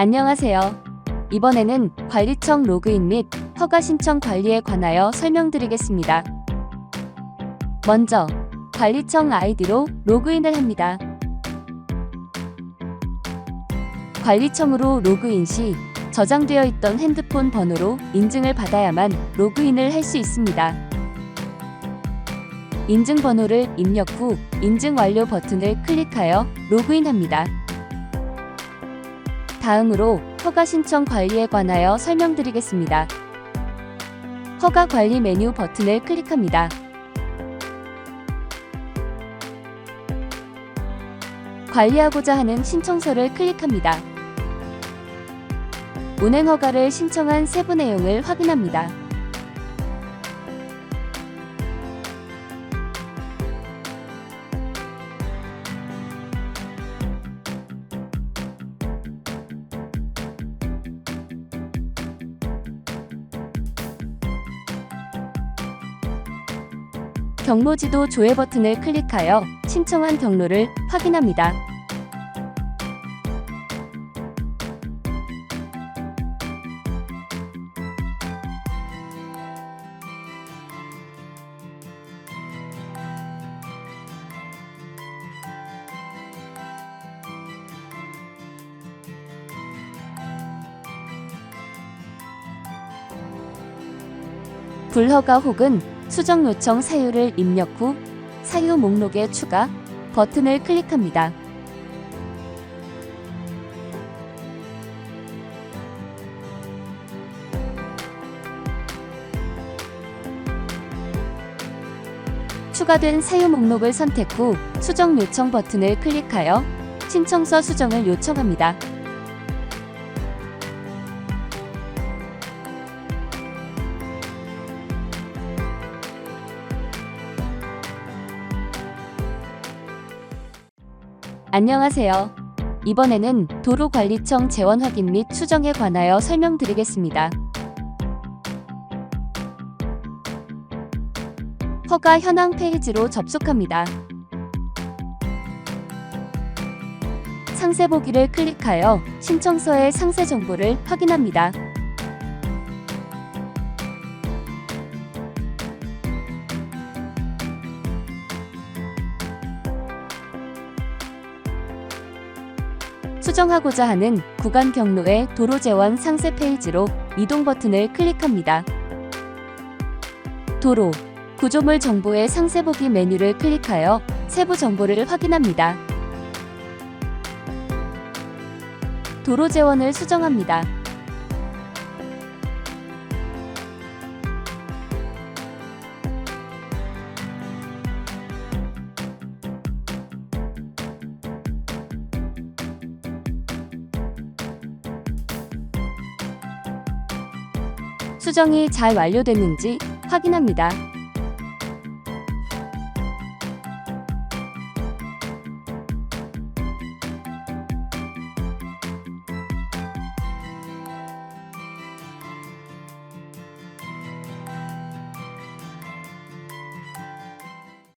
안녕하세요. 이번에는 관리청 로그인 및 허가 신청 관리에 관하여 설명드리겠습니다. 먼저 관리청 아이디로 로그인을 합니다. 관리청으로 로그인 시 저장되어 있던 핸드폰 번호로 인증을 받아야만 로그인을 할 수 있습니다. 인증 번호를 입력 후 인증 완료 버튼을 클릭하여 로그인합니다. 다음으로 허가 신청 관리에 관하여 설명드리겠습니다. 허가 관리 메뉴 버튼을 클릭합니다. 관리하고자 하는 신청서를 클릭합니다. 운행 허가를 신청한 세부 내용을 확인합니다. 경로지도 조회 버튼을 클릭하여 신청한 경로를 확인합니다. 불허가 혹은 수정 요청 사유를 입력 후 사유 목록에 추가 버튼을 클릭합니다. 추가된 사유 목록을 선택 후 수정 요청 버튼을 클릭하여 신청서 수정을 요청합니다. 안녕하세요. 이번에는 도로관리청 재원 확인 및 수정에 관하여 설명드리겠습니다. 허가 현황 페이지로 접속합니다. 상세 보기를 클릭하여 신청서의 상세 정보를 확인합니다. 수정하고자 하는 구간 경로의 도로 재원 상세 페이지로 이동 버튼을 클릭합니다. 도로, 구조물 정보의 상세 보기 메뉴를 클릭하여 세부 정보를 확인합니다. 도로 재원을 수정합니다. 수정이 잘 완료됐는지 확인합니다.